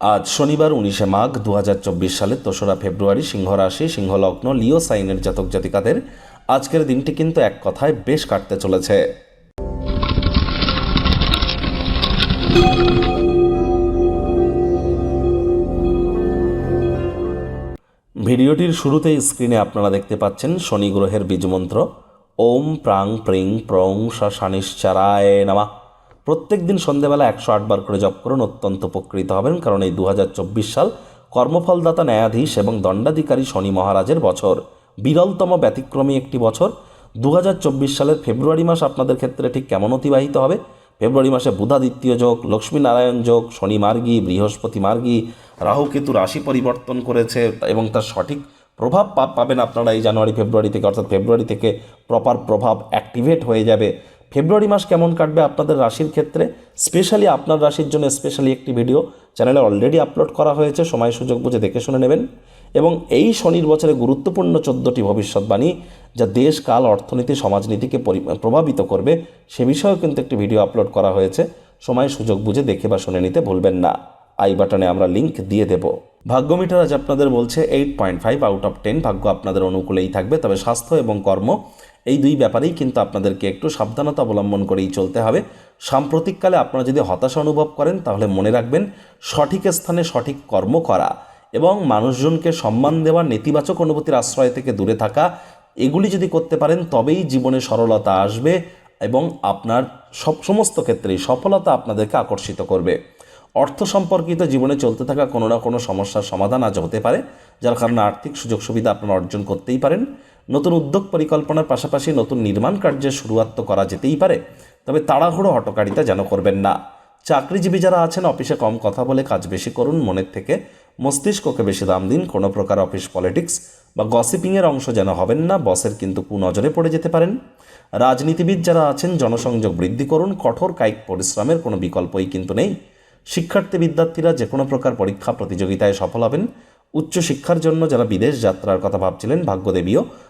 আজ শনিবার উনিশে মাঘ দু সালের দোসরা ফেব্রুয়ারি সিংহ রাশি সিংহ লগ্ন লিও সাইনের জাতক জাতিকাদের আজকের দিনটি কিন্তু এক কথায় বেশ কাটতে চলেছে। ভিডিওটির শুরুতেই স্ক্রিনে আপনারা দেখতে পাচ্ছেন শনি গ্রহের বীজমন্ত্র ওম প্রাং প্রিং প্রং শানিশ্চারায় নামা। প্রত্যেক দিন সন্ধেবেলা একশো আটবার করে জপ করুন, অত্যন্ত উপকৃত হবেন। কারণ এই দু হাজার চব্বিশ সাল কর্মফলদাতা, ন্যায়াধীশ এবং দণ্ডাধিকারী শনি মহারাজের বছর। বিরলতম ব্যতিক্রমী একটি বছর। দু হাজার চব্বিশ সালের ফেব্রুয়ারি মাস আপনাদের ক্ষেত্রে ঠিক কেমন অতিবাহিত হবে? ফেব্রুয়ারি মাসে বুধাদিত্য যোগ, লক্ষ্মীনারায়ণ যোগ, শনি মার্গী, বৃহস্পতি মার্গী রাহুকেতু রাশি পরিবর্তন করেছে এবং তার সঠিক প্রভাব পাবেন আপনারা এই জানুয়ারি, ফেব্রুয়ারি থেকে। অর্থাৎ ফেব্রুয়ারি থেকে প্রপার প্রভাব অ্যাক্টিভেট হয়ে যাবে। ফেব্রুয়ারি মাস কেমন কাটবে আপনাদের রাশির ক্ষেত্রে? স্পেশালি আপনার রাশির জন্য স্পেশালি একটি ভিডিও চ্যানেলে অলরেডি আপলোড করা হয়েছে, সময় সুযোগ বুঝে দেখে শুনে নেবেন। এবং এই শনির বছরে গুরুত্বপূর্ণ চোদ্দোটি ভবিষ্যৎবাণী যা দেশ, কাল, অর্থনীতি, সমাজনীতিকে পরি- প্রভাবিত করবে, সে বিষয়েও কিন্তু একটি ভিডিও আপলোড করা হয়েছে। সময় সুযোগ বুঝে দেখে বা শুনে নিতে ভুলবেন না। আই বাটনে আমরা লিংক দিয়ে দেব। ভাগ্য মিটার আজ আপনাদের বলছে eight point five out of ten ভাগ্য আপনাদের অনুকূলেই থাকবে। তবে স্বাস্থ্য এবং কর্ম এই দুই ব্যাপারেই কিন্তু আপনাদেরকে একটু সাবধানতা অবলম্বন করেই চলতে হবে। সাম্প্রতিককালে আপনারা যদি হতাশা অনুভব করেন, তাহলে মনে রাখবেন সঠিক স্থানে সঠিক কর্ম করা এবং মানুষজনকে সম্মান দেওয়া, নেতিবাচক অনুভূতির আশ্রয় থেকে দূরে থাকা, এগুলি যদি করতে পারেন, তবেই জীবনে সরলতা আসবে এবং আপনার সব সমস্ত ক্ষেত্রেই সফলতা আপনাদেরকে আকর্ষিত করবে। অর্থ সম্পর্কিত জীবনে চলতে থাকা কোনো না কোনো সমস্যার সমাধান আজ হতে পারে, যার কারণে আর্থিক সুযোগ সুবিধা আপনারা অর্জন করতেই পারেন। নতুন উদ্যোগ পরিকল্পনার পাশাপাশি নতুন নির্মাণ কার্যের শুরুয়াত তো করা যেতেই পারে, তবে তাড়াহুড়ো হটকারিতা যেন করবেন না। চাকরিজীবী যারা আছেন, অফিসে কম কথা বলে কাজ বেশি করুন, মনের থেকে মস্তিষ্ককে বেশি দাম দিন, কোনো প্রকার অফিস পলিটিক্স বা গসিপিংয়ের অংশ যেন হবেন না, বসের কিন্তু কুনজরে পড়ে যেতে পারেন। রাজনীতিবিদ যারা আছেন, জনসংযোগ বৃদ্ধি করুন, কঠোর কায়িক পরিশ্রমের কোনো বিকল্পই কিন্তু নেই। শিক্ষার্থী বিদ্যার্থীরা যে কোনো প্রকার পরীক্ষা প্রতিযোগিতায় সফল হবেন। উচ্চশিক্ষার জন্য যারা বিদেশ যাত্রার কথা ভাবছিলেন, ভাগ্যদেবীও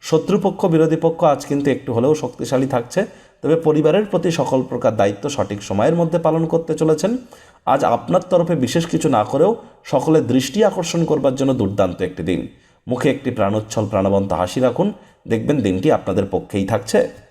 শত্রুপক্ষ, বিরোধী পক্ষ আজ কিন্তু একটু হলেও শক্তিশালী থাকছে। তবে পরিবারের প্রতি সকল প্রকার দায়িত্ব সঠিক সময়ের মধ্যে পালন করতে চলেছেন। আজ আপনার তরফে বিশেষ কিছু না করেও সকলের দৃষ্টি আকর্ষণ করবার জন্য দুর্দান্ত একটি দিন। মুখে একটি প্রাণোচ্ছল, প্রাণবন্ত হাসি রাখুন। দেখবেন দিনটি আপনাদের পক্ষেই থাকছে।